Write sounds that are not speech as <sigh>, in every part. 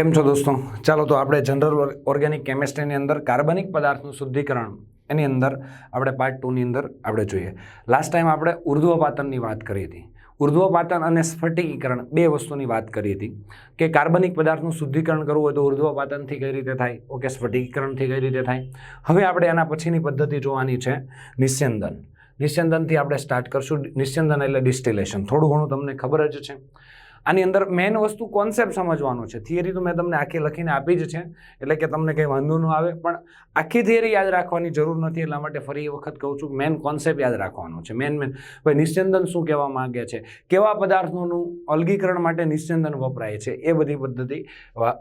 કેમ છો દોસ્તો? ચાલો તો આપણે જનરલ ઓર્ગેનિક કેમિસ્ટ્રીની અંદર કાર્બનિક પદાર્થનું શુદ્ધિકરણ એની અંદર આપણે પાર્ટ ટુની અંદર આપણે જોઈએ. લાસ્ટ ટાઈમ આપણે ઉર્ધ્વપાતનની વાત કરી હતી. ઉર્ધ્વપાતન અને સ્ફટિકીકરણ બે વસ્તુની વાત કરી હતી કે કાર્બનિક પદાર્થનું શુદ્ધિકરણ કરવું હોય તો ઉર્ધ્વપાતનથી કઈ રીતે થાય? ઓકે, સ્ફટિકીકરણથી કઈ રીતે થાય? હવે આપણે એના પછીની પદ્ધતિ જોવાની છે નિસ્યંદન. નિસ્યંદનથી આપણે સ્ટાર્ટ કરશું. નિસ્યંદન એટલે ડિસ્ટિલેશન થોડું ઘણું તમને ખબર જ છે. આની અંદર મેઇન વસ્તુ કોન્સેપ્ટ સમજવાનો છે. થિયરી તો મેં તમને આખી લખીને આપી જ છે, એટલે કે તમને કંઈ વાંધો ન આવે, પણ આખી થિયરી યાદ રાખવાની જરૂર નથી, એટલા માટે ફરી એ વખત કહું છું મેન કોન્સેપ્ટ યાદ રાખવાનો છે. મેન મેન ભાઈ નિશ્ચંદન શું કહેવા માંગે છે? કેવા પદાર્થોનું અલગીકરણ માટે નિશ્ચંદન વપરાય છે? એ બધી પદ્ધતિ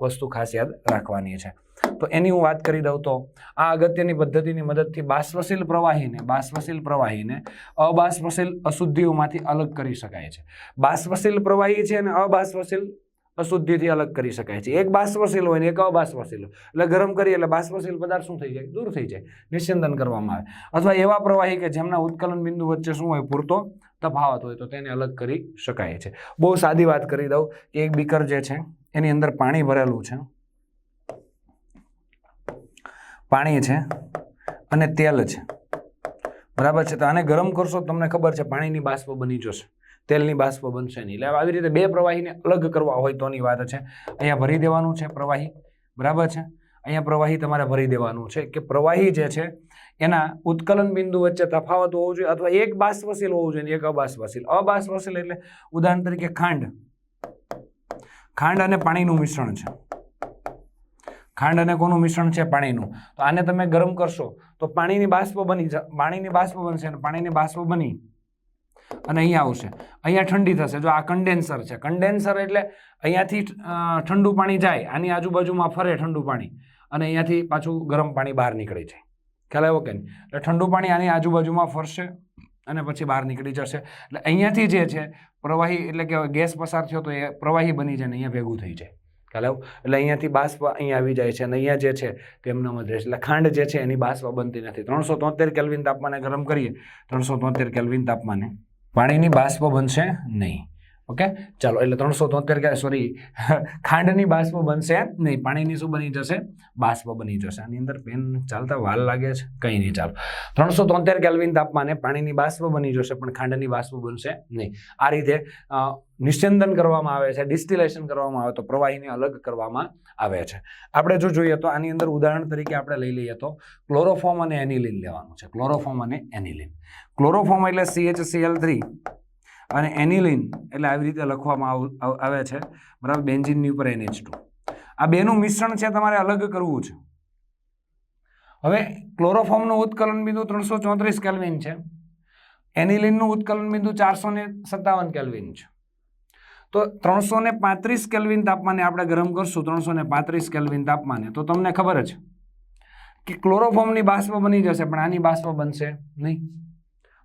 વસ્તુ ખાસ યાદ રાખવાની છે. તો એની હું વાત કરી દઉં તો આ અગત્યની પદ્ધતિની મદદથી બાષ્પશીલ પ્રવાહીને બાષ્પશીલ પ્રવાહીને અબાષ્પશીલ અશુદ્ધિઓમાંથી અલગ કરી શકાય છે. બાષ્પશીલ પ્રવાહી છે અને અબાષ્પશીલ અશુદ્ધિથી અલગ કરી શકાય છે. એક બાષ્પશીલ હોય ને એક અબાષ્પશીલ એટલે ગરમ કરીએ એટલે બાષ્પશીલ પદાર્થ શું થઈ જાય? દૂર થઈ જાય. નિસ્યંદન કરવામાં આવે. અથવા એવા પ્રવાહી કે જેમના ઉત્કલન બિંદુ વચ્ચે શું હોય? પૂરતો તફાવત હોય તો તેને અલગ કરી શકાય છે. બહુ સાદી વાત કરી દઉં કે એક બીકર જે છે, એની અંદર પાણી ભરેલું છે. પાણી છે અને તેલ છે. બરાબર છે? તો આને ગરમ કરશો તમને ખબર છે પાણીની બાષ્પ બની જશે. તેલની બાષ્પ બનશે નહીં. એટલે આવી રીતે બે પ્રવાહીને અલગ કરવા હોય તોની વાત છે. અહીંયા ભરી દેવાનું છે પ્રવાહી. બરાબર છે? અહીંયા પ્રવાહી તમારે ભરી દેવાનું છે કે પ્રવાહી જે છે એના ઉત્કલન બિંદુ વચ્ચે તફાવત હોવો જોઈએ અથવા એક બાષ્પશીલ હોવું જોઈએ એક અબાષ્પશીલ. અબાષ્પશીલ એટલે ઉદાહરણ તરીકે ખાંડ. ખાંડ અને પાણીનું મિશ્રણ છે. ખાંડ અને કોનું મિશ્રણ છે પાણીનું. તો આને તમે ગરમ કરશો, તો પાણીની બાષ્પ બની પાણીની બાષ્પ બનશે અને પાણીની બાષ્પ બની અને અહીંયા આવશે. અહીંયા ઠંડી થશે. જો આ કન્ડેન્સર છે. કન્ડેન્સર એટલે અહીંયાથી ઠંડુ પાણી જાય, આની આજુબાજુમાં ફરે ઠંડુ પાણી અને અહીંયાથી પાછું ગરમ પાણી બહાર નીકળી જાય ખ્યાલ આવ્યો કે નહીં? એટલે ઠંડુ પાણી આની આજુબાજુમાં ફરશે અને પછી બહાર નીકળી જશે. એટલે અહીંયાથી જે છે, પ્રવાહી એટલે કે ગેસ પસાર થયો તો એ પ્રવાહી બની જાય અહીંયા ભેગું થઈ જાય. ખ્યાલ એટલે અહીંયાથી બાષ્પ અહીંયા આવી જાય છે અને અહીંયા જે છે તેમનો એમનામ રહે છે. એટલે ખાંડ જે છે એની બાષ્પ બનતી નથી. ત્રણસો તોતેર કેલ્વિન તાપમાને ગરમ કરીએ, ત્રણસો તોતેર કેલ્વિન તાપમાને પાણીની બાષ્પ બનશે નહીં. ઓકે? ચાલો, એટલે ત્રણસો તોતેર કે સોરી <laughs> ખાંડની બાષ્પ બનશે? નહીં, પાણીની શું બની જશે? બાષ્પ બની જશે. આની અંદર પેન ચાલતા વાલ લાગે છે? કંઈ નહીં, ચાલો. ત્રણસો તોતેર કેલ્વિન તાપમાને પાણીની બાષ્પ બની જશે, પણ ખાંડની બાષ્પ બનશે નહીં. આ રીતે નિશ્ચંદન કરવામાં આવે છે, ડિસ્ટિલેશન કરવામાં આવે તો પ્રવાહીને અલગ કરવામાં આવે છે. આપણે જો જોઈએ તો આની અંદર ઉદાહરણ તરીકે આપણે લઈ લઈએ તો ક્લોરોફોર્મ અને એનિલિન લેવાનું છે. ક્લોરોફોર્મ અને એનિલિન. ક્લોરોફોર્મ એટલે સીએચસીએલ થ્રી અને એનિલિન એટલે આવી રીતે લખવામાં આવ- છે. બરાબર, બેન્ઝિનની ઉપર એનએચ ટુ. આ બેનું મિશ્રણ છે તમારે અલગ કરવું છે. હવે ક્લોરોફોર્મનું ઉત્કલન બિંદુ ત્રણસો ચોત્રીસ કેલ્વિન છે. એનિલિનનું ઉત્કલન બિંદુ ચારસો ને સત્તાવન કેલ્વિન છે. તો ત્રણસો ને પાંત્રીસ કેલ્વિન તાપમાને આપણે ગરમ કરશું, ત્રણસો ને પાંત્રીસ કેલ્વિન તાપમાને. તો તમને ખબર જ કે ક્લોરોફોર્મની બાષ્પ બની જશે, પણ આની બાષ્પ બનશે નહીં.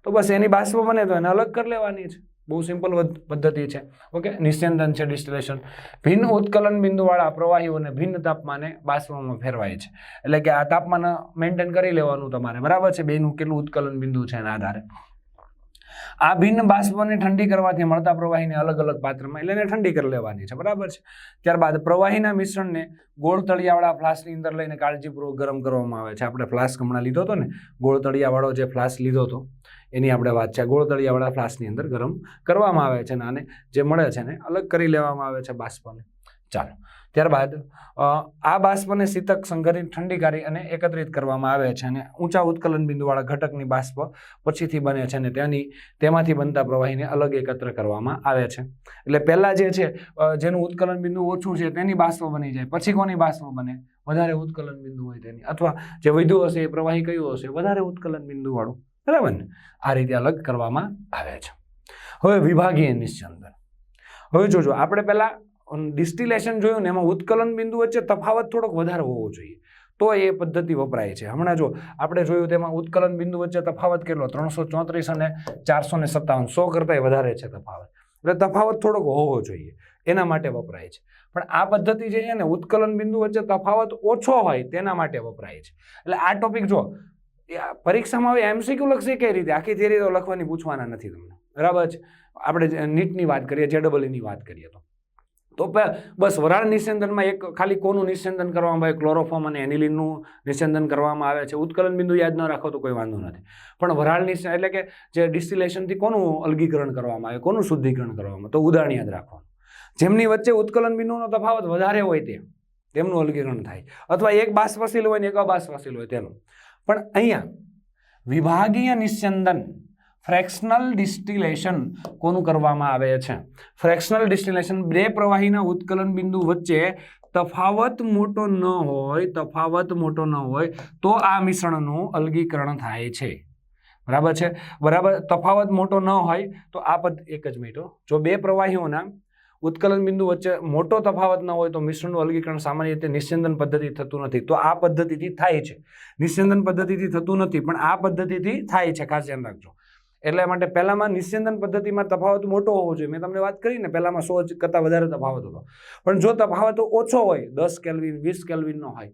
તો બસ એની બાષ્પ બને તો એને અલગ કરી લેવાની છે. બહુ સિમ્પલ પદ્ધતિ છે. ઓકે? નિસ્યંદન છે ડિસ્ટિલેશન ભિન્ન ઉત્કલન બિંદુવાળા પ્રવાહીઓને ભિન્ન તાપમાને બાષ્પમાં ફેરવાય છે. એટલે કે આ તાપમાન મેન્ટેન કરી લેવાનું તમારે. બરાબર છે? બેનું કેટલું ઉત્કલન બિંદુ છે એના આધારે. આ ભિન્ન બાષ્પને ઠંડી કરવાથી મળતા પ્રવાહીને અલગ અલગ પાત્રમાં એટલે એને ઠંડી કરી લેવાની છે. બરાબર છે? ત્યારબાદ પ્રવાહીના મિશ્રણને ગોળ તળિયાવાળા ફ્લાસ્કની અંદર લઈને કાળજીપૂર્વક ગરમ કરવામાં આવે છે. આપણે ફ્લાસ્ક હમણાં લીધો હતો ને? ગોળ તળિયાવાળો જે ફ્લાસ્ક લીધો હતો. એની આપણે વાત છે. ગોળ તળિયાવાળા ફ્લાસ્કની અંદર ગરમ કરવામાં આવે છે અને આને જે મળે છે ને અલગ કરી લેવામાં આવે છે બાષ્પને. ચાલો. ત્યારબાદ આ બાષ્પને શીતક સંઘરિત ઠંડી કરી અને એકત્રિત કરવામાં આવે છે અને ઊંચા ઉત્કલન બિંદુવાળા ઘટકની બાષ્પ પછીથી બને છે અને તેની, તેમાંથી બનતા પ્રવાહીને અલગ એકત્ર કરવામાં આવે છે. એટલે પહેલાં જે છે જેનું ઉત્કલન બિંદુ ઓછું છે તેની બાષ્પ બની જાય. પછી કોની બાષ્પ બને? વધારે ઉત્કલન બિંદુ હોય તેની. અથવા જે વૈધુ હશે એ પ્રવાહી કયું હશે? વધારે ઉત્કલન બિંદુવાળું. બરાબર ને? આ રીતે અલગ કરવામાં આવે છે. હવે વિભાગીય નિસ્યંદન. હવે જોજો, આપણે પહેલાં ડિસ્ટિલેશન જોયું ને, એમાં ઉત્કલન બિંદુ વચ્ચે તફાવત થોડોક વધારે હોવો જોઈએ. તો એ પદ્ધતિ વપરાય છે. હમણાં જો આપણે જોયું તેમાં ઉત્કલન બિંદુ વચ્ચે તફાવત કેટલો? ત્રણસો ચોત્રીસ અને ચારસો ને સત્તાવન. સો કરતાંય વધારે છે તફાવત. એટલે તફાવત થોડોક હોવો જોઈએ. એના માટે વપરાય છે. પણ આ પદ્ધતિ જે છે ને, ઉત્કલન બિંદુ વચ્ચે તફાવત ઓછો હોય તેના માટે વપરાય છે. એટલે આ ટોપિક જો પરીક્ષામાં હવે એમસીક્યુ લખશે કઈ રીતે? આખી થિયરી તો લખવાની પૂછવાના નથી તમને. બરાબર છે? આપણે નીટની વાત કરીએ જેડબલની વાત કરીએ તો. તો બસ વરાળ નિસ્યંદનમાં એક ખાલી કોનું નિસ્યંદન કરવામાં આવે? ક્લોરોફોર્મ અને એનિલિનનું નિસ્યંદન કરવામાં આવે છે? ઉત્કલન બિંદુ યાદ ન રાખો તો કોઈ વાંધો નથી. પણ વરાળ નિસ્ય એટલે કે જે ડિસ્ટિલેશનથી કોનું અલગીકરણ કરવામાં આવે? કોનું શુદ્ધિકરણ કરવામાં આવે? તો ઉદાહરણ યાદ રાખવાનું. જેમની વચ્ચે ઉત્કલન બિંદુનો તફાવત વધારે હોય તે, તેમનું અલગીકરણ થાય. અથવા એક બાષ્પશીલ હોય ને એક અબાષ્પશીલ હોય તેનું. પણ અહીંયા વિભાગીય નિસ્યંદન ફ્રેક્શનલ ડિસ્ટિલેશન કોનું કરવામાં આવે છે? ફ્રેક્શનલ ડિસ્ટિલેશન બે પ્રવાહીના ઉત્કલન બિંદુ વચ્ચે તફાવત મોટો ન હોય, તફાવત મોટો ન હોય, તો આ મિશ્રણનું અલગીકરણ થાય છે. બરાબર છે? બરાબર, તફાવત મોટો ન હોય, તો આ પદ એક જ મિનિટ જો બે પ્રવાહીઓના ઉત્કલન બિંદુ વચ્ચે મોટો તફાવત ન હોય તો મિશ્રણનું અલગીકરણ સામાન્ય રીતે નિસ્યંદન પદ્ધતિ થતું નથી. તો આ પદ્ધતિથી થાય છે. નિસ્યંદન પદ્ધતિથી થતું નથી, પણ આ પદ્ધતિથી થાય છે. ખાસ ધ્યાન રાખજો. એટલે માટે પહેલામાં નિસ્યંદન પદ્ધતિમાં તફાવત મોટો હોવો જોઈએ. મેં તમને વાત કરી ને, પહેલામાં સો કરતાં વધારે તફાવત હતો. પણ જો તફાવત ઓછો હોય, દસ કેલ્વિન, વીસ કેલ્વિનનો હોય,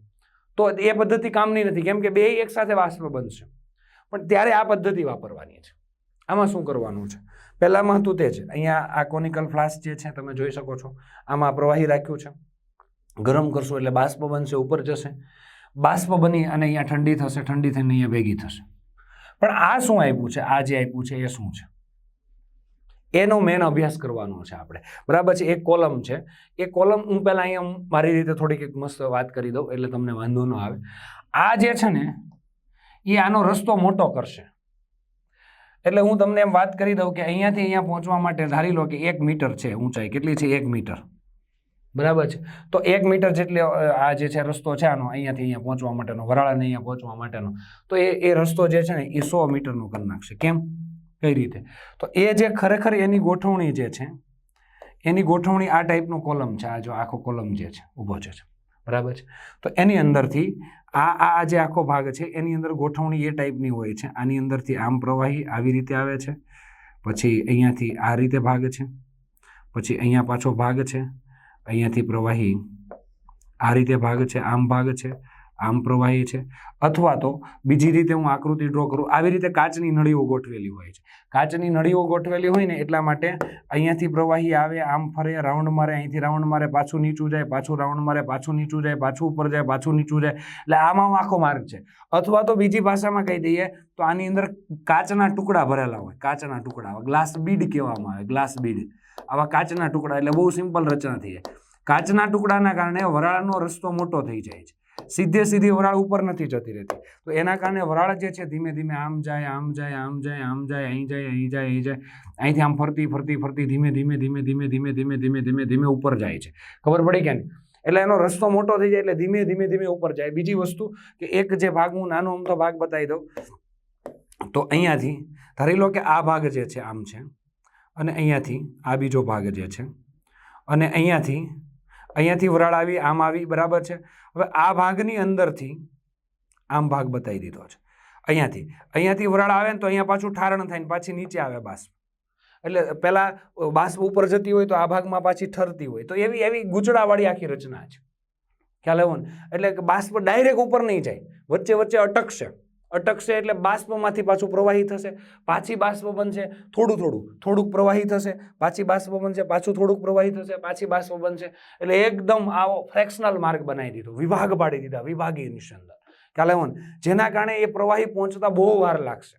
તો એ પદ્ધતિ કામની નથી. કેમ કે બે એક સાથે વાષ્પ બનશે. પણ ત્યારે આ પદ્ધતિ વાપરવાની છે. આમાં શું કરવાનું છે? પહેલામાં હતું તે જ અહીંયા આ કોનિકલ ફ્લાસ્ક જે છે, તમે જોઈ શકો છો. આમાં પ્રવાહી રાખ્યું છે. ગરમ કરશો એટલે બાષ્પ બનશે, ઉપર જશે. બાષ્પ બની અને અહીંયા ઠંડી થશે, ઠંડી થઈને અહીંયા ભેગી થશે. પણ આ શું આપ્યું છે? આ જે આપ્યું છે, એ શું છે? એનો મેન અભ્યાસ કરવાનો છે આપણે. બરાબર છે? એક કોલમ છે. એ કોલમ હું પહેલાં અહીંયા મારી રીતે થોડીક એક મસ્ત વાત કરી દઉં, એટલે તમને વાંધો ન આવે. આ જે છે ને, એ આનો રસ્તો મોટો કરશે. એટલે હું તમને એમ વાત કરી દઉં કે અહીંયાથી અહીંયા પહોંચવા માટે ધારી લો કે એક મીટર છે ઊંચાઈ. કેટલી છે? એક મીટર. બરાબર છે? તો એક મીટર જેટલી આ જે છે રસ્તો છે આનો, અહીંયાથી અહીંયા પહોંચવા માટેનો, વરાળાને અહીંયા પહોંચવા માટેનો. તો એ એ રસ્તો જે છે ને, એ સો મીટરનો કરી નાખશે. કેમ? કઈ રીતે? તો એ જે ખરેખર એની ગોઠવણી જે છે, એની ગોઠવણી આ ટાઈપનો કોલમ છે. આ જો આખો કોલમ જે છે, ઊભો છે. બરાબર છે? તો એની અંદરથી આ આ જે આખો ભાગ છે, એની અંદર ગોઠવણી એ ટાઈપની હોય છે. આની અંદરથી આમ પ્રવાહી આવી રીતે આવે છે. પછી અહીંયાથી આ રીતે ભાગ છે. પછી અહીંયા પાછો ભાગ છે. અહીંયાથી પ્રવાહી આ રીતે ભાગ છે, આમ ભાગ છે. આમ પ્રવાહી છે. અથવા તો બીજી રીતે હું આકૃતિ ડ્રો કરું, આવી રીતે કાચની નળીઓ ગોઠવેલી હોય છે. કાચની નળીઓ ગોઠવેલી હોય ને એટલા માટે અહીંયાથી પ્રવાહી આવે, આમ ફરે, રાઉન્ડ મારે અહીંથી, રાઉન્ડ મારે પાછું નીચું જાય, પાછું રાઉન્ડ મારે પાછું નીચું જાય, પાછું ઉપર જાય, પાછું નીચું જાય. એટલે આમાં આખો માર્ગ છે. અથવા તો બીજી ભાષામાં કહી દઈએ તો આની અંદર કાચના ટુકડા ભરેલા હોય. કાચના ટુકડા ગ્લાસ બીડ કહેવામાં આવે ગ્લાસ બીડ આવા કાચના ટુકડા એટલે બહુ સિમ્પલ રચના થઈ જાય કાચના ટુકડાના કારણે વરાળનો રસ્તો મોટો થઈ જાય છે. સીધે સીધી વરાળ ઉપર નથી જતી રહેતી. તો એના કારણે વરાળ જે છે ધીમે ધીમે આમ જાય આમ જાય આમ જાય આમ જાય, અહીં જાય અહીં જાય અહીં જાય, અહીંથી આમ ફરતી ફરતી ફરતી ધીમે ધીમે ધીમે ધીમે ધીમે ધીમે ધીમે ધીમે ધીમે ઉપર જાય છે. ખબર પડી કે નહીં? એટલે એનો રસ્તો મોટો થઈ જાય એટલે ધીમે ધીમે ધીમે ઉપર જાય. બીજી વસ્તુ કે એક જે ભાગ હું નાનો અમથો ભાગ બતાવી દઉં, તો અહીંયાથી ધારી લો કે આ ભાગ જે છે આમ છે, અને અહીંયાથી આ બીજો ભાગ જે છે, અને અહીંયાથી અહીંયાથી વરાળ આવી, આમ આવી, બરાબર છે? હવે આ ભાગની અંદરથી આમ ભાગ બતાવી દીધો છે. અહીંયાથી અહીંયાથી વરાળ આવે ને તો અહીંયા પાછું ઠારણ થાય ને પાછી નીચે આવે બાષ્પ. એટલે પહેલાં બાષ્પ ઉપર જતી હોય તો આ ભાગમાં પાછી ઠરતી હોય. તો એવી એવી ગૂંચડાવાળી આખી રચના છે. ખ્યાલ આવ્યો ને? એટલે બાષ્પ ડાયરેક્ટ ઉપર નહીં જાય. વચ્ચે વચ્ચે અટકશે. અટકશે એટલે બાષ્પમાંથી પાછું પ્રવાહી થશે. પાછી બાષ્પ બનશે, થોડું થોડું, થોડુંક પ્રવાહી થશે. પાછી બાષ્પ બનશે, પાછું થોડુંક પ્રવાહી થશે, પાછી બાષ્પ બનશે. એટલે એકદમ આવો ફ્રેક્શનલ માર્ગ બનાવી દીધો, વિભાગ પાડી દીધા, વિભાગીય નિસ્યંદન ખ્યાલ આવ્યો જેના કારણે એ પ્રવાહી પહોંચતા બહુ વાર લાગશે.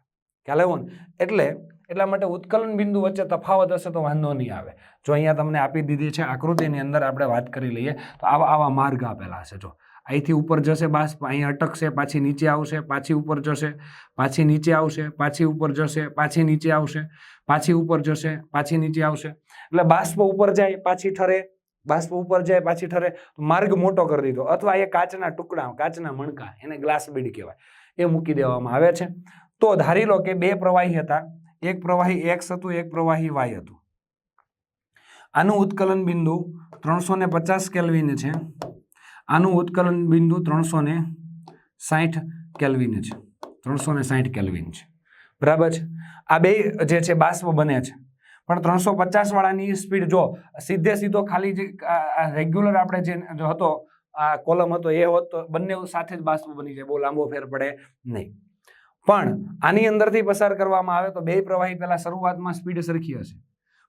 ખ્યાલ આવ્યો એટલે, એટલા માટે ઉત્કલન બિંદુ વચ્ચે તફાવત હશે તો વાંધો નહીં આવે. જો અહીંયા તમને આપી દીધી છે આકૃતિની અંદર આપણે વાત કરી લઈએ, તો આવા આવા માર્ગ આપેલા હશે જો. અહીંથી ઉપર જશે બાષ્પ અહીં અટકશે, પાછી નીચે આવશે, પાછી ઉપર જશે, પાછી નીચે આવશે, પાછી ઉપર જશે, પાછી નીચે આવશે, પાછી ઉપર જશે, પાછી નીચે આવશે. એટલે બાષ્પ ઉપર જાય, પાછી ઠરે, બાષ્પ ઉપર જાય, પાછી ઠરે માર્ગ મોટો કરી દીધો. અથવા એ કાચના ટુકડા, કાચના મણકા, એને ગ્લાસ બીડ કહેવાય. એ મૂકી દેવામાં આવે છે. તો ધારી લો કે બે પ્રવાહી હતા. એક પ્રવાહી એક્સ હતું, એક પ્રવાહી વાય હતું. આનું ઉત્કલન બિંદુ ત્રણસો ને પચાસ કેલ્વિન છે. આનું ઉત્કલન બિંદુ ત્રણસો ને સાઠ કેલ્વિન છે. ત્રણસો ને સાઠ કેલ્વિન છે. બરાબર છે? આ બે જે છે બાષ્પ બને છે. પણ ત્રણસો પચાસ વાળાની સ્પીડ જો સીધે સીધો ખાલી જે રેગ્યુલર આપણે જે હતો, આ કોલમ હતો, એ હોત તો બંને સાથે જ બાષ્પ બની જાય. બહુ લાંબો ફેર પડે નહીં. પણ આની અંદરથી પસાર કરવામાં આવે તો બે પ્રવાહી પહેલા શરૂઆતમાં સ્પીડ સરખી હશે.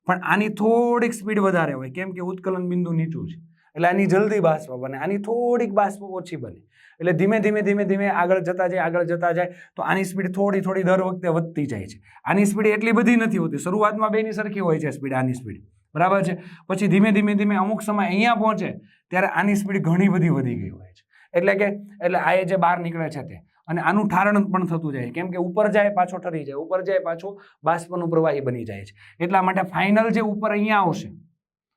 પણ આની થોડીક સ્પીડ વધારે હોય, કેમ કે ઉત્કલન બિંદુ નીચું છે. એટલે આની જલ્દી બાષ્પ બને. આની થોડીક બાષ્પ ઓછી બને. એટલે ધીમે ધીમે ધીમે ધીમે આગળ જતા જાય, આગળ જતા જાય, તો આની સ્પીડ થોડી થોડી દર વખતે વધતી જાય છે. આની સ્પીડ એટલી બધી નથી હોતી. શરૂઆતમાં બેની સરખી હોય છે સ્પીડ આની સ્પીડ બરાબર છે? પછી ધીમે ધીમે ધીમે અમુક સમય અહીંયા પહોંચે, ત્યારે આની સ્પીડ ઘણી બધી વધી ગઈ હોય છે. એટલે કે, એટલે આ જે બહાર નીકળે છે તે. અને આનું ઠારણ પણ થતું જાય. કેમ કે ઉપર જાય, પાછો ઠરી જાય. ઉપર જાય, પાછો બાષ્પનું પ્રવાહી બની જાય છે. એટલા માટે ફાઇનલ જે ઉપર અહીંયા આવશે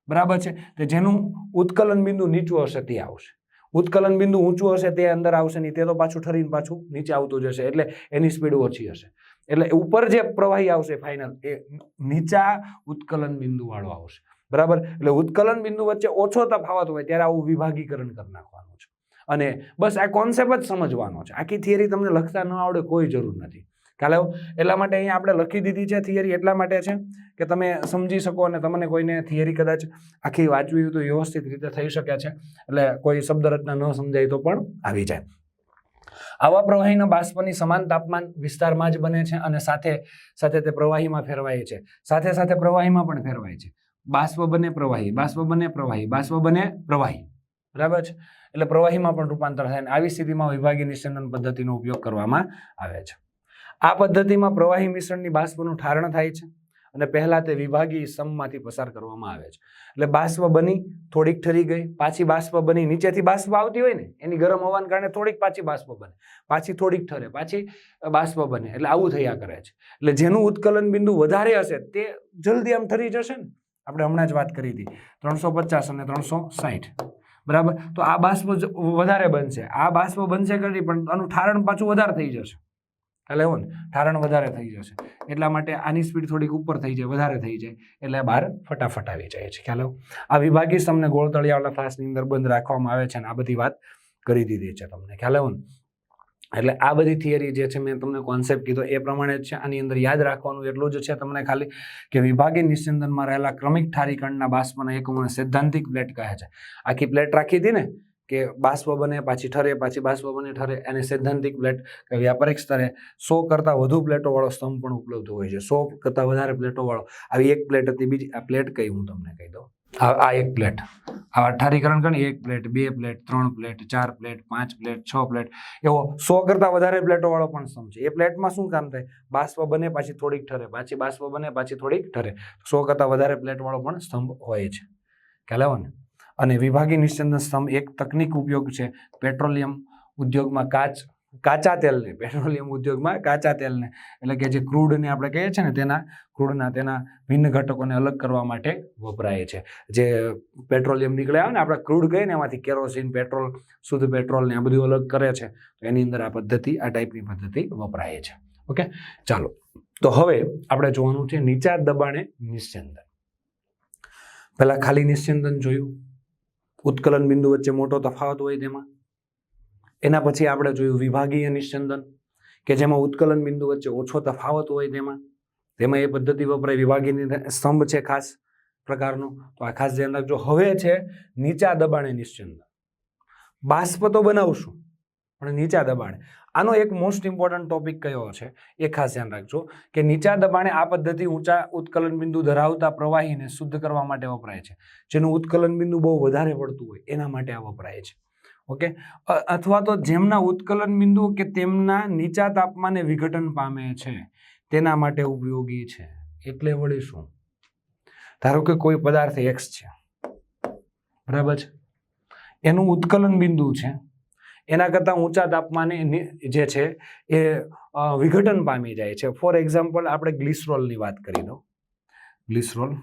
બરાબર છે? તો જેનું ઉત્કલન બિંદુ નીચું હશે તે આવશે. ઉત્કલન બિંદુ ઊંચું હશે તે અંદર આવશે નહીં, તે તો પાછું ઠરીને પાછું નીચે આવતું જશે, એટલે એની સ્પીડ ઓછી હશે. એટલે ઉપર જે પ્રવાહી આવશે ફાઇનલ એ નીચા ઉત્કલન બિંદુ વાળો આવશે. બરાબર? એટલે ઉત્કલન બિંદુ વચ્ચે ઓછો તફાવત હોય ત્યારે આવું વિભાગીકરણ કરી નાખવાનું છે. અને બસ આ કોન્સેપ્ટ જ સમજવાનો છે. આખી થિયરી તમને લખતા ન આવડે કોઈ જરૂર નથી. ખ્યાલ આવ્યો એટલા માટે અહીંયા આપણે લખી દીધી છે થિયરી એટલા માટે છે કે તમે સમજી શકો અને તમને કોઈને થિયરી કદાચ આખી વાંચવી તો વ્યવસ્થિત રીતે થઈ શકે છે. એટલે કોઈ શબ્દ રચના ન સમજાય તો પણ આવી જાય. આવા પ્રવાહીના બાષ્પની સમાન તાપમાન વિસ્તારમાં જ બને છે અને સાથે સાથે તે પ્રવાહીમાં ફેરવાય છે. સાથે સાથે પ્રવાહીમાં પણ ફેરવાય છે. બાષ્પ બને પ્રવાહી, બાષ્પ બને પ્રવાહી, બાષ્પ બને પ્રવાહી. બરાબર છે? એટલે પ્રવાહીમાં પણ રૂપાંતર થાય અને આવી સ્થિતિમાં વિભાગીય નિસ્યંદન પદ્ધતિનો ઉપયોગ કરવામાં આવે છે. આ પદ્ધતિમાં પ્રવાહી મિશ્રણની બાષ્પનું ઠારણ થાય છે અને પહેલાં તે વિભાગીય સમમાંથી પસાર કરવામાં આવે છે. એટલે બાષ્પ બની, થોડીક ઠરી ગઈ, પાછી બાષ્પ બની, નીચેથી બાષ્પ આવતી હોય ને, એની ગરમ હોવાને કારણે થોડીક પાછી બાષ્પ બને, પાછી થોડીક ઠરે, પાછી બાષ્પ બને, એટલે આવું થયા કરે છે. એટલે જેનું ઉત્કલન બિંદુ વધારે હશે, તે જલ્દી આમ ઠરી જશે ને? આપણે હમણાં જ વાત કરી હતી, ત્રણસો પચાસ અને ત્રણસો સાઠ બરાબર? તો આ બાષ્પ વધારે બનશે. આ બાષ્પ બનશે કરી, પણ આનું ઠારણ પાછું વધારે થઈ જશે. એટલે આવ્યો ને ઠારણ વધારે થઈ જશે. એટલા માટે આની સ્પીડ થોડીક ઉપર થઈ જાય, વધારે થઈ જાય. એટલે બહાર ફટાફટ આવી જાય છે. ખ્યાલ આવ્યો? આ વિભાગી તમને ગોળ તળિયાવાળા ફ્લાસની અંદર બંધ રાખવામાં આવે છે અને આ બધી વાત કરી દીધી છે તમને. ખ્યાલ આવ્યો ને? એટલે આ બધી થિયરી જે છે મેં તમને કોન્સેપ્ટ કીધો, એ પ્રમાણે જ છે. આની અંદર યાદ રાખવાનું એટલું જ છે તમને ખાલી કે વિભાગી નિસ્યંદનમાં રહેલા ક્રમિક ઠારીકણના બાષ્પના એકમોને સૈદ્ધાંતિક પ્લેટ કહે છે. આખી પ્લેટ રાખી હતી ને કે બાષ્પ બને, પાછી ઠરે, પાછી બાષ્પ બને, ઠરે અને સૈદ્ધાંતિક પ્લેટ કે વ્યાપારિક સ્તરે સો કરતાં વધુ પ્લેટોવાળો સ્તંભ પણ ઉપલબ્ધ હોય છે. સો કરતાં વધારે પ્લેટોવાળો. આવી એક પ્લેટ હતી, બીજી આ પ્લેટ કઈ હું તમને કહી દઉં. આ એક પ્લેટ. આ અઠારીકરણ કરી એક પ્લેટ, બે પ્લેટ, ત્રણ પ્લેટ, ચાર પ્લેટ, પાંચ પ્લેટ, છ પ્લેટ. એવો સો કરતાં વધારે પ્લેટોવાળો પણ સ્તંભ છે. એ પ્લેટમાં શું કામ થાય? બાષ્પ બને, પાછી થોડીક ઠરે, પાછી બાષ્પ બને, પાછી થોડીક ઠરે. સો કરતાં વધારે પ્લેટવાળો પણ સ્તંભ હોય છે. ખ્યાલ આવ્યો ને? અને વિભાગી નિસ્યંદન સ્તંભ એક તકનિક ઉપયોગ છે પેટ્રોલિયમ ઉદ્યોગમાં કાચ, કાચા તેલને, પેટ્રોલિયમ ઉદ્યોગમાં કાચા તેલને. એટલે કે જે ક્રૂડને આપણે કહીએ છીએ ને, તેના ક્રૂડના, તેના ભિન્ન ઘટકોને અલગ કરવા માટે વપરાય છે. જે પેટ્રોલિયમ નીકળે આવે ને, આપણે ક્રૂડ કહીએ ને, એમાંથી કેરોસીન, પેટ્રોલ, શુદ્ધ પેટ્રોલ ને આ બધું અલગ કરે છે. તો એની અંદર આ પદ્ધતિ, આ ટાઈપની પદ્ધતિ વપરાય છે. ઓકે? ચાલો. તો હવે આપણે જોવાનું છે નીચા દબાણે નિસ્યંદન પહેલાં ખાલી નિસ્યંદન જોયું. ઉત્કલન બિંદુ વચ્ચે મોટો તફાવત હોય તેમાં. એના પછી આપણે જોયું વિભાગીય નિશ્ચંદન કે જેમાં ઉત્કલન બિંદુ વચ્ચે ઓછો તફાવત હોય તેમાં. તેમાં એ પદ્ધતિ વપરાય વિભાગીય સ્તંભ છે ખાસ પ્રકારનો. તો આ ખાસ ધ્યાન રાખજો. હવે છે નીચા દબાણે નિશ્ચંદન બાષ્પ તો બનાવશું, પણ નીચા દબાણે. આનો એક મોસ્ટ ઇમ્પોર્ટન્ટ ટોપિક કયો છે? એ ખાસ ધ્યાન રાખજો કે નીચા દબાણે આ પદ્ધતિ ઊંચા ઉત્કલન બિંદુ ધરાવતા પ્રવાહીને શુદ્ધ કરવા માટે વપરાય છે. જેનું ઉત્કલન બિંદુ બહુ વધારે પડતું હોય, એના માટે આ વપરાય છે. ઓકે? અથવા તો જેમના ઉત્કલન બિંદુ કે તેમના નીચા તાપમાને વિઘટન પામે છે, તેના માટે ઉપયોગી છે. એટલે વળી શું? ધારો કે કોઈ પદાર્થ એક્સ છે. બરાબર છે? એનું ઉત્કલન બિંદુ છે. એના કરતાં ઊંચા તાપમાને જે છે એ વિઘટન પામી જાય છે. ફોર એક્ઝામ્પલ આપણે ગ્લિસરોલની વાત કરી દો ગ્લિસરોલ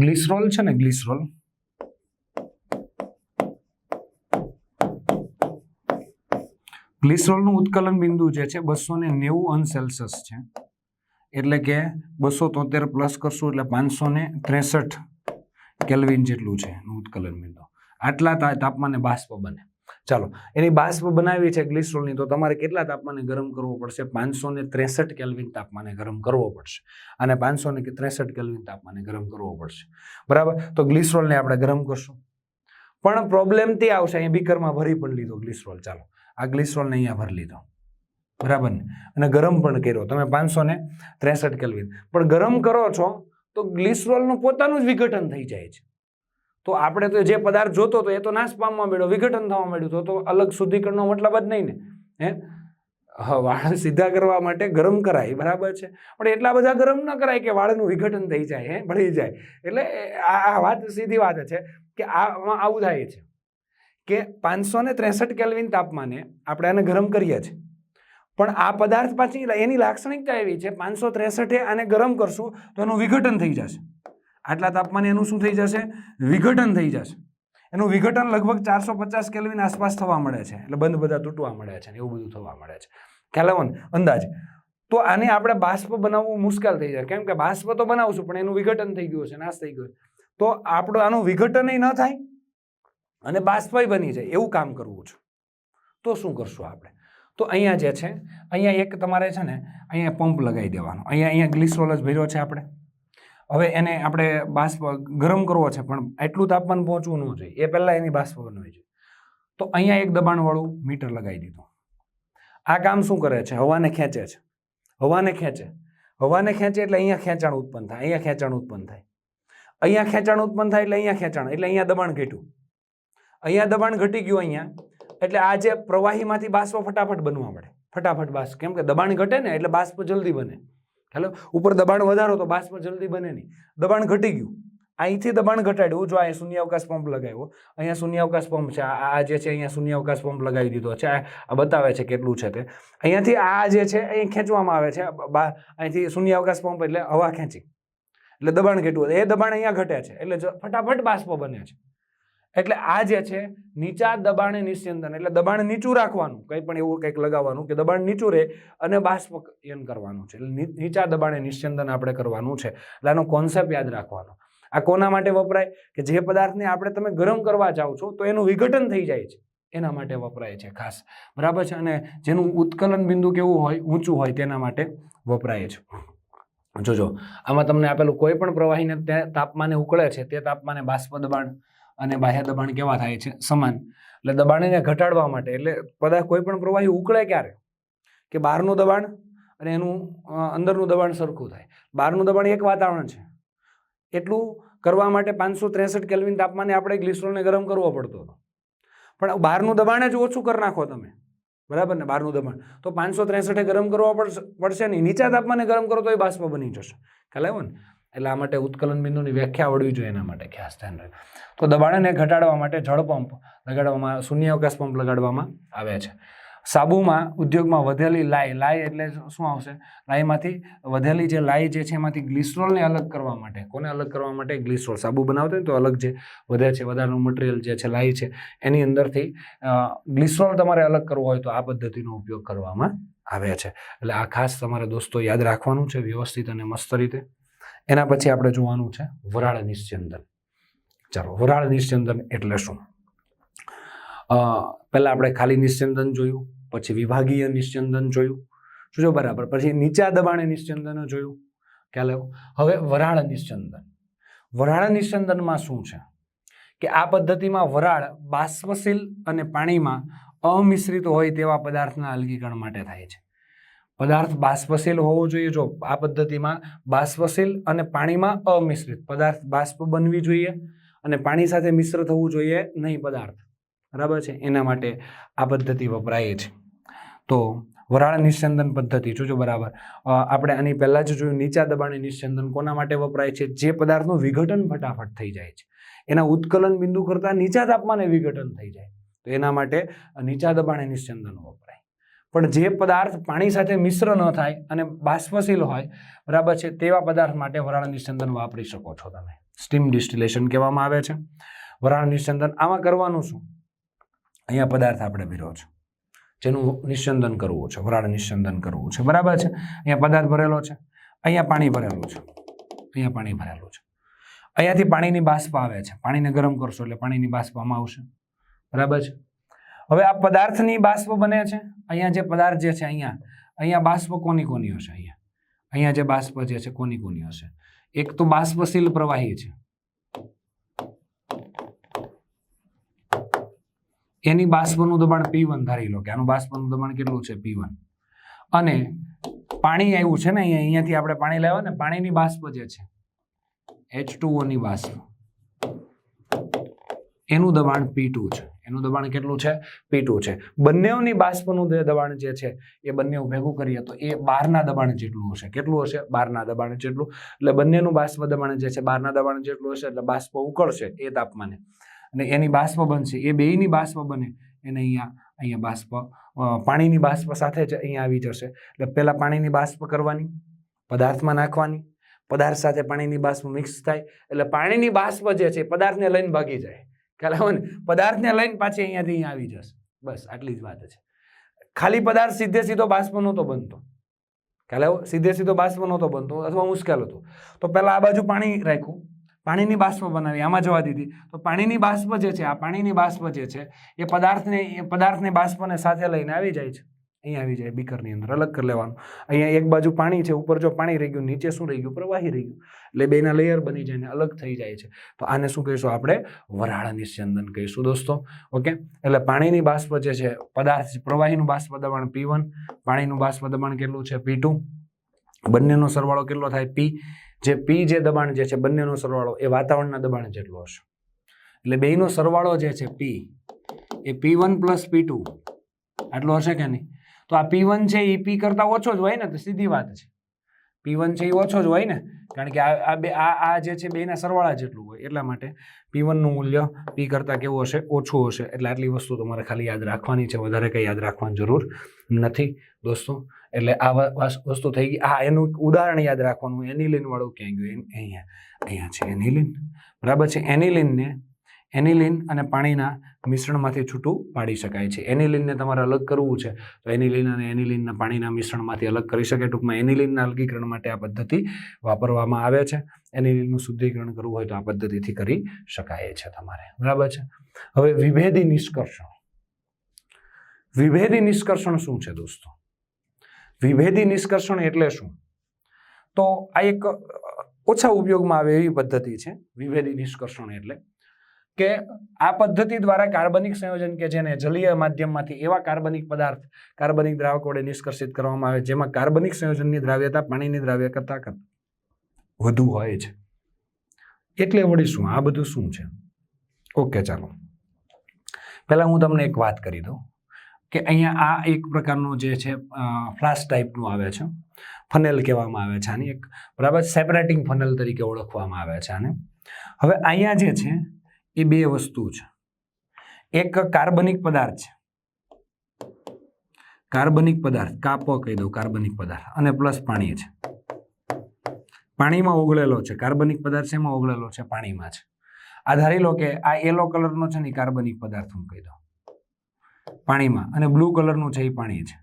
ગ્લિસરોલ છે ને ગ્લિસરોલ ગ્લિસરોલનું ઉત્કલન બિંદુ જે છે, બસો ને નેવું અંશ છે. એટલે કે બસો તોતેર પ્લસ કરશું એટલે પાંચસો ને ત્રેસઠ કેલ્વિન જેટલું છે ઉત્કલન બિંદુ આટલા તાપમાને બાષ્પ બને. ચાલો, એની બાષ્પ બનાવી છે ગ્લિસરોલની તો તમારે કેટલા તાપમાને ગરમ કરવો પડશે? પાંચસો ને ત્રેસઠ કેલ્વિન તાપમાને ગરમ કરવો પડશે. અને પાંચસો ને ત્રેસઠ કેલ્વિન તાપમાને ગરમ કરવો પડશે. બરાબર? તો ગ્લિસરોલને આપણે ગરમ કરશું. પણ પ્રોબ્લેમ તે આવશે અહીંયા બીકરમાં ભરી પણ લીધો ગ્લિસરોલ ચાલો, આ ગ્લિસરોલને અહીંયા ભરી લીધો. બરાબર ને? અને ગરમ પણ કર્યો. તમે પાંચસો ને ત્રેસઠ કેલ્વિન. પણ ગરમ કરો છો તો ગ્લિસરોલનું પોતાનું જ વિઘટન થઈ જાય છે. તો આપણે તો જે પદાર્થ જોતો હતો એ તો નાશ પામવા મળ્યો, વિઘટન થવા માંડ્યું તો અલગ શુદ્ધિકરણનો મતલબ જ નહીં ને, હે? વાળ સીધા કરવા માટે ગરમ કરાય, બરાબર છે. પણ એટલા બધા ગરમ ન કરાય કે વાળનું વિઘટન થઈ જાય, હે? ભળી જાય. એટલે આ વાત સીધી વાત છે કે આમાં આવું થાય છે કે પાંચસો ને ત્રેસઠ કેલ્વિન તાપમાને આપણે આને ગરમ કરીએ છીએ. પણ આ પદાર્થ પાછી એની લાક્ષણિકતા એવી છે, પાંચસો ત્રેસઠે આને ગરમ કરશું તો એનું વિઘટન થઈ જશે. આટલા તાપમાને એનું શું થઈ જશે? વિઘટન થઈ જશે. એનું વિઘટન લગભગ ચારસો પચાસ કેલ્વિન આસપાસ થવા મળે છે. એટલે બંધ બધા તૂટવા મળે છે એવું બધું થવા મળે છે. ખ્યાલ આવો ને? અંદાજ. તો આને આપણે બાષ્પ બનાવવું મુશ્કેલ થઈ જાય. કેમ કે બાષ્પ તો બનાવશું, પણ એનું વિઘટન થઈ ગયું છે નાશ થઈ ગયો તો આપણું આનું વિઘટન ન થાય. અને બાષ્પય બની જાય. એવું કામ કરવું છે. તો શું કરશું આપણે? તો અહીંયા જે છે, અહીંયા એક તમારે છે ને, અહીંયા પંપ લગાવી દેવાનો. અહીંયા અહીંયા ગ્લિસરોલ જ ભર્યો છે આપણે. હવે એને આપણે બાષ્પ ગરમ કરવો છે, પણ એટલું તાપમાન પહોંચવું ન જોઈએ. એ પહેલાં એની બાષ્પ બનવી જોઈએ. તો અહીંયા એક દબાણવાળું મીટર લગાવી દીધું. આ કામ શું કરે છે? હવાને ખેંચે છે. હવાને ખેંચે. હવાને ખેંચે એટલે અહીંયા ખેંચાણ ઉત્પન્ન થાય. અહીંયા ખેંચાણ ઉત્પન્ન થાય. અહીંયા ખેંચાણ ઉત્પન્ન થાય એટલે અહીંયા ખેંચાણ. એટલે અહીંયા દબાણ ઘટ્યું. અહીંયા દબાણ ઘટી ગયું અહીંયા. એટલે આ જે પ્રવાહીમાંથી બાષ્પ ફટાફટ બનવા મળે. ફટાફટ બાષ્પ. કેમ કે દબાણ ઘટે ને એટલે બાષ્પ જલ્દી બને. હેલો? ઉપર દબાણ વધારો તો બાષ્પ જલ્દી બને નહીં. દબાણ ઘટી ગયું. અહીંથી દબાણ ઘટાડ્યું. જો અહીંયા શૂન્યાવકાશ પંપ લગાવ્યો. અહીંયા શૂન્યાવકાશ પંપ છે. આ જે છે અહીંયા શૂન્યાવકાશ પંપ લગાવી દીધો છે. આ બતાવે છે કેટલું છે તે. અહીંયાથી આ જે છે અહીં ખેંચવામાં આવે છે. અહીંથી શૂન્યાવકાશ પંપ એટલે હવા ખેંચી. એટલે દબાણ ઘટ્યું. એ દબાણ અહીંયા ઘટે છે. એટલે ફટાફટ બાષ્પ બને છે. એટલે આ જે છે, નીચા દબાણે નિસ્યંદન, એટલે દબાણ નીચું રાખવાનું, કંઈ પણ એવું કંઈક લગાવવાનું કે દબાણ નીચું રહે અને બાષ્પયન કરવાનું છે. એટલે નીચા દબાણે નિસ્યંદન આપણે કરવાનું છે. એટલે આનો કોન્સેપ્ટ યાદ રાખવાનો. આ કોના માટે વપરાય? કે જે પદાર્થને આપણે તમે ગરમ કરવા જાઓ છો, તો એનું વિઘટન થઈ જાય છે. એના માટે વપરાય છે ખાસ. બરાબર છે? અને જેનું ઉત્કલન બિંદુ કેવું હોય, ઊંચું હોય, તેના માટે વપરાય છે. જોજો, આમાં તમને આપેલું કોઈ પણ પ્રવાહીને તાપમાને ઉકળે છે, તે તાપમાને બાષ્પ દબાણ અને બાહ્ય દબાણ કેવા થાય છે? સમાન. એટલે દબાણને ઘટાડવા માટે, એટલે પદાર્થ કોઈ પણ પ્રવાહી ઉકળે ક્યારે? કે બહારનું દબાણ અને એનું અંદરનું દબાણ સરખું થાય. બહારનું દબાણ એક વાતાવરણ છે. એટલું કરવા માટે પાંચસો ત્રેસઠ કેલ્વિન તાપમાને આપણે ગ્લિસરોલને ગરમ કરવો પડતો હતો. પણ બહારનું દબાણ જ ઓછું કરી નાખો તમે. બરાબર ને? બહારનું દબાણ. તો પાંચસો ત્રેસઠે ગરમ કરવો પડશે નહીં. નીચા તાપમાને ગરમ કરો તો એ બાષ્પ બની જશે. ખ્યાલ આવ્યો ને? એટલે આ માટે ઉત્કલન બિંદુની વ્યાખ્યા આવડવી જોઈએ એના માટે ખાસ ધ્યાન રાખે તો દબાણને ઘટાડવા માટે જળ પંપ લગાડવામાં શૂન્યાવકાશ પંપ લગાડવામાં આવે છે. સાબુમાં ઉદ્યોગમાં વધેલી લાઈ લાઈ એટલે શું આવશે? લાઈમાંથી વધેલી જે લાઈ જે છે એમાંથી ગ્લિસ્ટ્રોલને અલગ કરવા માટે. કોને અલગ કરવા માટે? ગ્લિસ્ટ્રોલ સાબુ બનાવતો હોય તો અલગ જે વધે છે, વધારાનું મટીરિયલ જે છે, લાઈ છે, એની અંદરથી ગ્લિસ્ટ્રોલ તમારે અલગ કરવો હોય તો આ પદ્ધતિનો ઉપયોગ કરવામાં આવે છે. એટલે આ ખાસ તમારે દોસ્તો યાદ રાખવાનું છે વ્યવસ્થિત અને મસ્ત રીતે. એના પછી આપણે જોવાનું છે વરાળ નિશ્ચંદન ચાલો, વરાળ નિશ્ચંદન એટલે શું? પહેલાં આપણે ખાલી નિશ્ચંદન જોયું, પછી વિભાગીય નિશ્ચંદન જોયું. જોજો બરાબર? પછી નીચા દબાણે નિશ્ચંદન જોયું. ખ્યાલ આવ્યો? હવે વરાળ નિશ્ચંદન વરાળ નિશ્ચંદનમાં શું છે? કે આ પદ્ધતિમાં વરાળ બાષ્પશીલ અને પાણીમાં અમિશ્રિત હોય તેવા પદાર્થના અલગીકરણ માટે થાય છે. પદાર્થ બાષ્પશીલ હોવો જોઈએ. જો આ પદ્ધતિમાં બાષ્પશીલ અને પાણીમાં અમિશ્રિત પદાર્થ બાષ્પ બનવી જોઈએ અને પાણી સાથે મિશ્ર થવું જોઈએ, નહીં પદાર્થ. બરાબર છે? એના માટે આ પદ્ધતિ વપરાય છે. તો વરાળ નિસ્યંદન પદ્ધતિ, જોજો બરાબર. આપણે આની પહેલાં જ જોયું, નીચા દબાણે નિસ્યંદન કોના માટે વપરાય છે? જે પદાર્થનું વિઘટન ફટાફટ થઈ જાય છે. એના ઉત્કલન બિંદુ કરતાં નીચા તાપમાને વિઘટન થઈ જાય. તો એના માટે નીચા દબાણે નિસ્યંદન વપરાય. પણ જે પદાર્થ પાણી સાથે મિશ્ર ન થાય અને બાષ્પશીલ હોય, બરાબર છે, તેવા પદાર્થ માટે વરાળ નિસ્યંદન વાપરી શકો છો તમે. સ્ટીમ ડિસ્ટિલેશન કહેવામાં આવે છે. વરાળ નિસ્યંદન આમાં કરવાનું શું? અહીંયા પદાર્થ આપણે ભીરો છે. જેનું નિસ્યંદન કરવું છે, વરાળ નિસ્યંદન કરવું છે, બરાબર છે? અહીંયા પદાર્થ ભરેલો છે. અહીંયા પાણી ભરેલું છે. અહીંયા પાણી ભરેલું છે. અહીંયાથી પાણીની બાષ્પ આવે છે. પાણીને ગરમ કરશો એટલે પાણીની બાષ્પ આવશે. બરાબર છે? હવે આ પદાર્થની બાષ્પ બને છે. અહીંયા જે પદાર્થ જે છે અહીંયા અહીંયા બાષ્પ કોની કોની હશે અહીંયા? અહીંયા જે બાષ્પ જે છે કોની કોની હશે? એક તો બાષ્પશીલ પ્રવાહી છે. એની બાષ્પનું દબાણ પી વન ધારી લો કે આનું બાષ્પનું દબાણ કેટલું છે? પી વન અને પાણી આવ્યું છે ને અહીંયા, અહીંયાથી આપણે પાણી લાવ્યા ને, પાણીની બાષ્પ જે છે એચની બાષ્પ. એનું દબાણ પી ટુ છે. એનું દબાણ કેટલું છે? પી છે. બંનેઓની બાષ્પનું દબાણ જે છે, એ બંને ભેગું કરીએ તો એ બારના દબાણ જેટલું હશે. કેટલું હશે? બારના દબાણ જેટલું. એટલે બંનેનું બાષ્પ દબાણ જે છે, બારના દબાણ જેટલું હશે, એટલે બાષ્પ ઉકળશે એ તાપમાને. અને એની બાષ્પ બનશે, એ બેયની બાષ્પ બને, એને અહીંયા અહીંયા બાષ્પ પાણીની બાષ્પ સાથે જ અહીંયા આવી જશે. એટલે પહેલાં પાણીની બાષ્પ કરવાની, પદાર્થમાં નાખવાની, પદાર્થ સાથે પાણીની બાષ્પ મિક્સ થાય. એટલે પાણીની બાષ્પ જે છે પદાર્થને લઈને ભાગી જાય. ખ્યાલ આવે ને પદાર્થને લઈને પાછી અહીંયાથી અહીંયા આવી જશે. બસ, આટલી જ વાત છે. ખાલી પદાર્થ સીધે સીધો બાષ્પ નહોતો બનતો. ખ્યાલ આવ્યો સીધે સીધો બાષ્પ નહોતો બનતો, અથવા મુશ્કેલ હતો. તો પહેલાં આ બાજુ પાણી રાખ્યું. પાણીની બાષ્પ બનાવી, આમાં જવા દીધી. તો પાણીની બાષ્પ જે છે, આ પાણીની બાષ્પ જે છે, એ પદાર્થને પદાર્થની બાષ્પને સાથે લઈને આવી જાય છે. અહીંયા આવી જાય બીકરની અંદર, અલગ કરી લેવાનું. અહીંયા એક બાજુ પાણી છે, ઉપર જો પાણી રહી ગયું, નીચે શું રહી ગયું? પ્રવાહી રહી ગયું. એટલે બેના લેયર બની જાય ને અલગ થઈ જાય છે. તો આને શું કહીશું આપણે? વરાળ નિસ્યંદન કહીશું દોસ્તો. ઓકે? એટલે પાણીની બાષ્પ જે છે, પદાર્થ, પ્રવાહીનું બાષ્પ દબાણ પી વન પાણીનું બાષ્પ દબાણ કેટલું છે? પી ટુ બંનેનો સરવાળો કેટલો થાય? પી જે પી જે દબાણ જે છે, બંનેનો સરવાળો એ વાતાવરણના દબાણ જેટલો હશે. એટલે બેયનો સરવાળો જે છે પી એ પી વન પ્લસ પી આટલો હશે કે નહીં? તો આ પી વન છે એ પી કરતાં ઓછો જ હોય ને, તો સીધી વાત છે. પી વન છે એ ઓછો જ હોય ને, કારણ કે આ આ બે, આ આ જે છે બેના સરવાળા જેટલું હોય, એટલા માટે પી વનનું મૂલ્ય પી કરતાં કેવું હશે? ઓછું હશે. એટલે આટલી વસ્તુ તમારે ખાલી યાદ રાખવાની છે. વધારે કંઈ યાદ રાખવાની જરૂર નથી, દોસ્તો. એટલે આ વસ્તુ થઈ ગઈ. હા એનું ઉદાહરણ યાદ રાખવાનું. એનિલિનવાળું ક્યાં ગયું? અહીંયા. અહીંયા છે એનિલિન. બરાબર છે? એનિલિનને એનિલિન અને પાણીના મિશ્રણમાંથી છૂટું પાડી શકાય છે. એનિલિનને તમારે અલગ કરવું છે. તો એનિલિન અને એનિલિનના પાણીના મિશ્રણમાંથી અલગ કરી શકાય. ટૂંકમાં એનિલિનના અલગીકરણ માટે આ પદ્ધતિ વાપરવામાં આવે છે. એનિલિનનું શુદ્ધિકરણ કરવું હોય તો આ પદ્ધતિથી કરી શકાય છે તમારે. બરાબર છે? હવે વિભેદી નિષ્કર્ષણ. વિભેદી નિષ્કર્ષણ શું છે દોસ્તો? વિભેદી નિષ્કર્ષણ એટલે શું? તો આ એક ઓછા ઉપયોગમાં આવે એવી પદ્ધતિ છે. વિભેદી નિષ્કર્ષણ એટલે કે આ પદ્ધતિ દ્વારા કાર્બનિક સંયોજન કે જેને જલીય માધ્યમમાંથી એવા કાર્બનિક પદાર્થ, કાર્બનિક દ્રાવક વડે નિષ્કર્ષિત કરવામાં આવે જેમાં કાર્બનિક સંયોજનની દ્રાવ્યતા પાણીની દ્રાવ્ય કરતા વધુ હોય છે. એટલે વળી શું? આ બધું શું છે? ઓકે, ચાલો. પહેલાં હું તમને એક વાત કરી દઉં કે અહીંયા આ એક પ્રકારનું જે છે ફ્લાસ્ક ટાઈપનું આવે છે. ફનેલ કહેવામાં આવે છે આની એક. બરાબર? સેપરેટિંગ ફનેલ તરીકે ઓળખવામાં આવે છે આને. હવે અહીંયા જે છે એ બે વસ્તુ છે. એક કાર્બનિક પદાર્થ છે. કાર્બનિક પદાર્થ, કાપ કહી દઉં, કાર્બનિક પદાર્થ, અને પ્લસ પાણી છે. પાણીમાં ઓગળેલો છે. કાર્બનિક પદાર્થ એમાં ઓગળેલો છે? પાણીમાં છે. આ ધારી લો કે આ યલો કલરનો છે ને કાર્બનિક પદાર્થ હું કહી દઉં. પાણીમાં, અને બ્લુ કલરનું છે એ પાણી છે.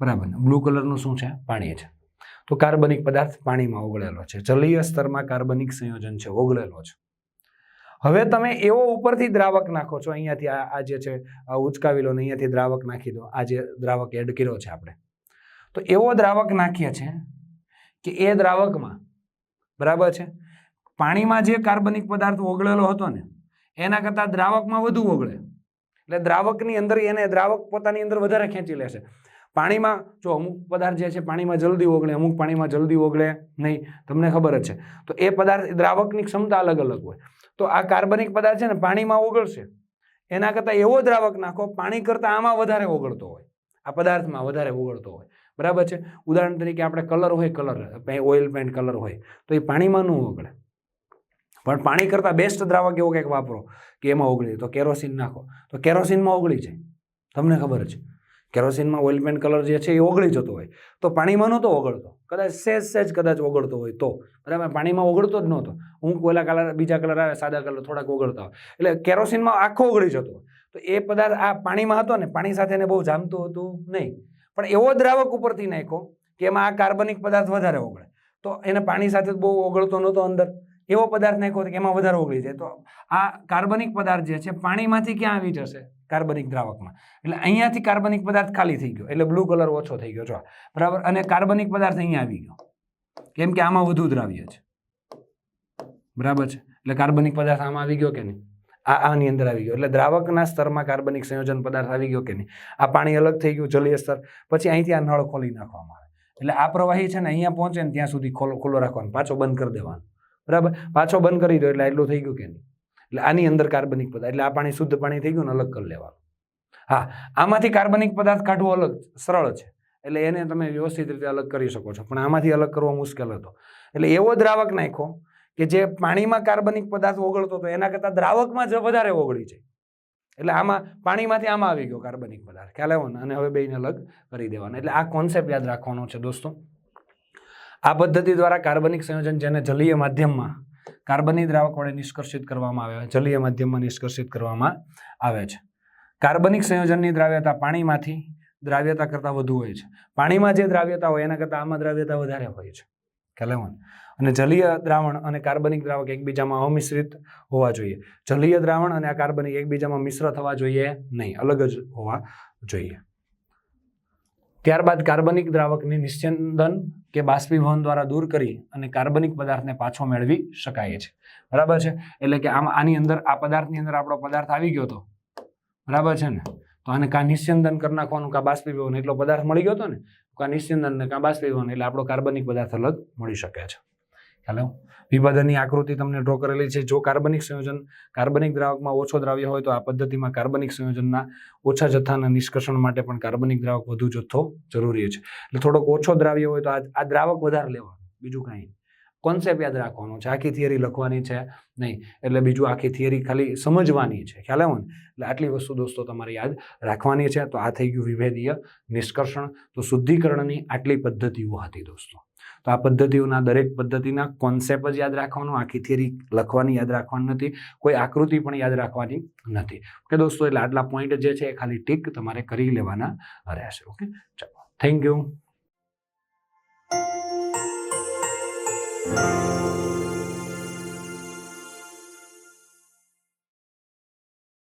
બરાબર ને? બ્લુ કલરનું શું છે? પાણી છે. તો કાર્બનિક પદાર્થ પાણીમાં ઓગળેલો છે. જલીય સ્તરમાં કાર્બનિક સંયોજન છે. ઓગળેલો છે. હવે તમે એવો ઉપરથી દ્રાવક નાખો છો, અહીંયાથી આ જે છે ઉચકાવી લો ને અહીંયાથી દ્રાવક નાખી દો. આ જે દ્રાવક એડ કર્યો છે આપણે. તો એવો દ્રાવક નાખીએ છે કે એ દ્રાવકમાં, બરાબર છે? પાણીમાં જે કાર્બનિક પદાર્થ ઓગળેલો હતો ને, એના કરતાં દ્રાવકમાં વધુ ઓગળે. એટલે દ્રાવકની અંદર એને, દ્રાવક પોતાની અંદર વધારે ખેંચી લેશે પાણીમાં જો અમુક પદાર્થ જે છે પાણીમાં જલ્દી ઓગળે, અમુક પાણીમાં જલ્દી ઓગળે નહીં, તમને ખબર જ છે. તો એ પદાર્થ દ્રાવકની ક્ષમતા અલગ અલગ હોય. તો આ કાર્બનિક પદાર્થ છે ને પાણીમાં ઓગળશે. એના કરતાં એવો દ્રાવક નાખો, પાણી કરતાં આમાં વધારે ઓગળતો હોય. આ પદાર્થમાં વધારે ઓગળતો હોય. બરાબર છે? ઉદાહરણ તરીકે આપણે કલર હોય, કલર. ઓઇલ પેન્ટ કલર હોય. તો એ પાણીમાં ન ઓગળે. પણ પાણી કરતાં બેસ્ટ દ્રાવક એવો કંઈક વાપરો કે એમાં ઓગળી તો કેરોસીન નાખો. તો કેરોસીનમાં ઓગળી જાય. તમને ખબર છે. કેરોસીનમાં ઓઇલ પેન્ટ કલર જે છે એ ઓગળી જતો હોય. તો પાણીમાં નહોતો ઓગળતો. કદાચ સહેજ સહેજ કદાચ ઓગળતો હોય તો. બરાબર? પાણીમાં ઓગળતો જ નહોતો. હું કોઈલા કલર, બીજા કલર આવે, સાદા કલર થોડાક ઓગળતા હોય. એટલે કેરોસીનમાં આખો ઓગળી જતો તો એ પદાર્થ આ પાણીમાં હતો ને, પાણી સાથે એને બહુ જામતું હતું નહીં. પણ એવો દ્રાવક ઉપરથી નાખ્યો કે એમાં આ કાર્બનિક પદાર્થ વધારે ઓગળે. તો એને પાણી સાથે બહુ ઓગળતો નહોતો અંદર. એવો પદાર્થ નાખ્યો કે એમાં વધારે ઓગળી જાય. તો આ કાર્બનિક પદાર્થ જે છે, પાણીમાંથી ક્યાં આવી જશે? કાર્બનિક દ્રાવકમાં. એટલે અહીંયાથી કાર્બનિક પદાર્થ ખાલી થઈ ગયો. એટલે બ્લુ કલર ઓછો થઈ ગયો. જો બરાબર? અને કાર્બનિક પદાર્થ અહીંયા આવી ગયો. કેમ કે આમાં વધુ દ્રાવ્ય છે. બરાબર છે? એટલે કાર્બનિક પદાર્થ આમાં આવી ગયો કે નહીં? આ આની અંદર આવી ગયો. એટલે દ્રાવકના સ્તરમાં કાર્બનિક સંયોજન પદાર્થ આવી ગયો કે નહીં? આ પાણી અલગ થઈ ગયું જલીય સ્તર. પછી અહીંથી આ નળ ખોલી નાખવામાં આવે. એટલે આ પ્રવાહી છે ને અહીંયા પહોંચે ને ત્યાં સુધી ખોલો, ખુલ્લો રાખવાનો. પાછો બંધ કરી દેવાનો. બરાબર? પાછો બંધ કરી દો એટલે એટલું થઈ ગયું કે નહીં? એટલે આની અંદર કાર્બનિક પદાર્થ, એટલે આ પાણી શુદ્ધ પાણી થઈ ગયું ને અલગ કરી લેવાનું. હા, આમાંથી કાર્બનિક પદાર્થ કાઢવો અલગ, સરળ છે. એટલે એને તમે વ્યવસ્થિત રીતે અલગ કરી શકો છો. પણ આમાંથી અલગ કરવો મુશ્કેલ હતો. એટલે એવો દ્રાવક નાખો કે જે પાણીમાં કાર્બનિક પદાર્થ ઓગળતો હતો, એના કરતાં દ્રાવકમાં જ વધારે ઓગળી જાય. એટલે આમાં, પાણીમાંથી આમાં આવી ગયો કાર્બનિક પદાર્થ. ખ્યાલ આવ્યો ને? અને હવે બેને અલગ કરી દેવાના. એટલે આ કોન્સેપ્ટ યાદ રાખવાનો છે દોસ્તો. આ પદ્ધતિ દ્વારા કાર્બનિક સંયોજન જેને જલીય માધ્યમમાં કાર્બનિક દ્રાવક વડે નિષ્કર્ષિત કરવામાં આવે, જલીય માધ્યમમાં નિષ્કર્ષિત કરવામાં આવે છે. કાર્બનિક સંયોજનની દ્રાવ્યતા પાણીમાંથી દ્રાવ્યતા કરતાં વધુ હોય છે. પાણીમાં જે દ્રાવ્યતા હોય, એના કરતાં આમાં દ્રાવ્યતા વધારે હોય છે. ખ્યાલ અને જલીય દ્રાવણ અને કાર્બનિક દ્રાવક એકબીજામાં અમિશ્રિત હોવા જોઈએ. જલીય દ્રાવણ અને આ કાર્બનિક એકબીજામાં મિશ્ર થવા જોઈએ નહીં, અલગ જ હોવા જોઈએ. ત્યારબાદ કાર્બનિક દ્રાવકને નિશ્ચંદન કે બાષ્પીભવન દ્વારા દૂર કરી અને કાર્બનિક પદાર્થને પાછો મેળવી શકાય છે. બરાબર છે? એટલે કે આમ આની અંદર, આ પદાર્થની અંદર આપણો પદાર્થ આવી ગયો હતો બરાબર છે ને? તો આને કાં નિશ્ચંદન કરી નાખવાનું, કાં બાષ્પીભવન, એટલો પદાર્થ મળી ગયો હતો ને? કાં નિશ્ચંદન ને કાં બાષ્પીભવન, એટલે આપણો કાર્બનિક પદાર્થ અલગ મળી શકે છે. ખ્યાલ? વિભાજનની આકૃતિ તમને ડ્રો કરેલી છે. જો કાર્બનિક સંયોજન કાર્બનિક દ્રાવકમાં ઓછો દ્રાવ્ય હોય તો આ પદ્ધતિમાં કાર્બનિક સંયોજનના ઓછા જથ્થાના નિષ્કર્ષણ માટે પણ કાર્બનિક દ્રાવક વધુ જથ્થો જરૂરી છે. એટલે થોડોક ઓછો દ્રાવ્ય હોય તો આ દ્રાવક વધારે લેવાનું. બીજું કાંઈ કોન્સેપ્ટ યાદ રાખવાનો છે. આખી થિયરી લખવાની છે. નહીં. એટલે બીજું આખી થિયરી ખાલી સમજવાની છે. ખ્યાલ આવો ને? એટલે આટલી વસ્તુ દોસ્તો તમારે યાદ રાખવાની છે. તો આ થઈ ગયું વિભેદીય નિષ્કર્ષણ. તો શુદ્ધિકરણની આટલી પદ્ધતિઓ હતી દોસ્તો. આ પદ્ધતિઓના દરેક પદ્ધતિના કોન્સેપ્ટ જ યાદ રાખવાનો, આખી થિયરી લખવાની યાદ રાખવાની નથી, કોઈ આકૃતિ પણ યાદ રાખવાની નથી. ઓકે દોસ્તો, એટલે આટલા પોઈન્ટ જે છે એ ખાલી ટીક તમારે કરી લેવાના રહેશે. ઓકે ચાલો. Thank you